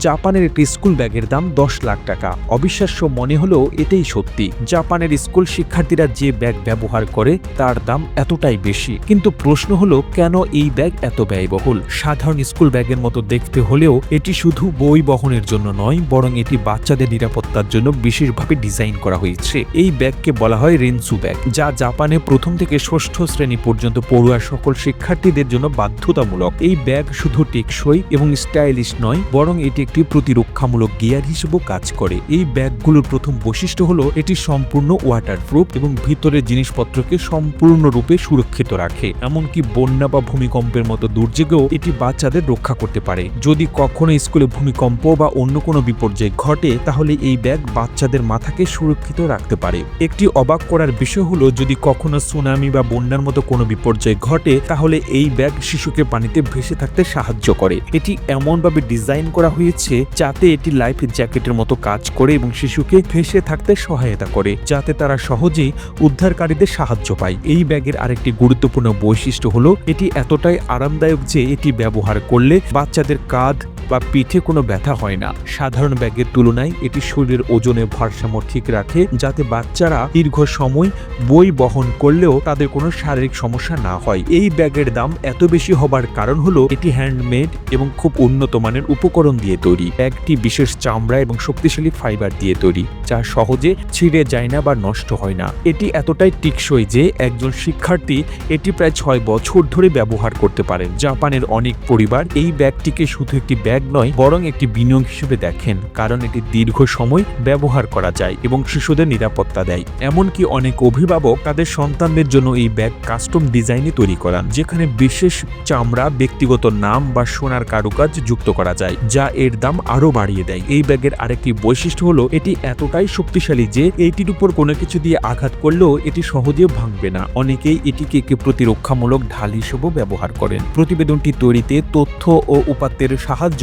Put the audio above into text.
জাপানের একটি স্কুল ব্যাগের দাম দশ লাখ টাকা। অবিশ্বাস্য মনে হলেও এটাই সত্যি। জাপানের স্কুল শিক্ষার্থীরা যে ব্যাগ ব্যবহার করে, তার দাম এতটাই বেশি। কিন্তু প্রশ্ন হলো, কেন এই ব্যাগ এত ব্যয়বহুল? সাধারণ স্কুল ব্যাগের মতো দেখতে হলেও এটি শুধু বই বহনের জন্য নয়, বরং এটি বাচ্চাদের নিরাপত্তার জন্য বিশেষভাবে ডিজাইন করা হয়েছে। এই ব্যাগকে বলা হয় রেনসু ব্যাগ, যা জাপানে প্রথম থেকে ষষ্ঠ শ্রেণি পর্যন্ত পড়ুয়া সকল শিক্ষার্থীদের জন্য বাধ্যতামূলক। এই ব্যাগ শুধু টেকসই এবং স্টাইলিশ নয়, বরং এটি একটি প্রতিরক্ষামূলক গিয়ার হিসেবেও কাজ করে। এই ব্যাগগুলোর প্রথম বৈশিষ্ট্য হলো, এটি সম্পূর্ণ ওয়াটারপ্রুফ এবং ভিতরের জিনিসপত্রকে সম্পূর্ণরূপে সুরক্ষিত রাখে। এমনকি বন্যা বা ভূমিকম্পের মতো দুর্যোগেও এটি বাচ্চাদের রক্ষা করতে পারে। যদি কখনো স্কুলে ভূমিকম্প বা অন্য কোনো বিপর্যয় ঘটে, তাহলে এই ব্যাগ বাচ্চাদের মাথাকে সুরক্ষিত রাখতে পারে। একটি অবাক করার বিষয় হলো, যদি কখনো সুনামি বা বন্যার মতো কোনো বিপর্যয় ঘটে, তাহলে এই ব্যাগ শিশুকে পানিতে ভেসে থাকতে সাহায্য করে। এটি এমনভাবে ডিজাইন করা হয়েছে যাতে এটি লাইফ জ্যাকেটের মতো কাজ করে এবং শিশুকে ভেসে থাকতে সহায়তা করে, যাতে তারা সহজেই উদ্ধারকারীদের সাহায্য পায়। এই ব্যাগের আরেকটি গুরুত্বপূর্ণ বৈশিষ্ট্য হলো, এটি এতটাই আরামদায়ক যে এটি ব্যবহার করলে বাচ্চাদের কাঁধ বা পিঠে কোনো ব্যথা হয় না। সাধারণ ব্যাগের তুলনায় এটি শরীরের ওজনের ভারসাম্য ঠিক রাখে, যাতে বাচ্চারা দীর্ঘ সময় বই বহন করলেও তাদের কোনো শারীরিক সমস্যা না হয়। এই ব্যাগের দাম এত বেশি হবার কারণ হলো, এটি হ্যান্ডমেড এবং খুব উন্নত মানের উপকরণ দিয়ে তৈরি। ব্যাগটি বিশেষ চামড়া এবং শক্তিশালী ফাইবার দিয়ে তৈরি, যা সহজে ছিঁড়ে যায় না বা নষ্ট হয় না। এটি এতটাই টিকসই যে একজন শিক্ষার্থী এটি প্রায় ছয় বছর ধরে ব্যবহার করতে পারেন। জাপানের অনেক পরিবার এই ব্যাগটিকে শুধু একটি ব্যাগ নয়, বরং একটি বিনিয়োগ হিসেবে দেখেন, কারণ এটি দীর্ঘ সময় ব্যবহার করা যায় এবং শিশুদের নিরাপত্তা দেয়। এমনকি অনেক অভিভাবক তাদের সন্তানদের জন্য এই ব্যাগ কাস্টম ডিজাইনে তৈরি করান, যেখানে বিশেষ চামড়া, ব্যক্তিগত নাম বা সোনার কারুকাজ যুক্ত করা যায়, যা এর দাম আরও বাড়িয়ে দেয়। এই ব্যাগের আরেকটি বৈশিষ্ট্য হলো, এটি এতটাই শক্তিশালী যে এইটির উপর কোনো কিছু দিয়ে আঘাত করলেও এটি সহজে ভাঙবে না। অনেকেই এটিকে একটি প্রতিরক্ষামূলক ঢাল হিসেবেও ব্যবহার করেন। প্রতিবেদনটি তৈরিতে তথ্য ও উপাত্তের সাহায্য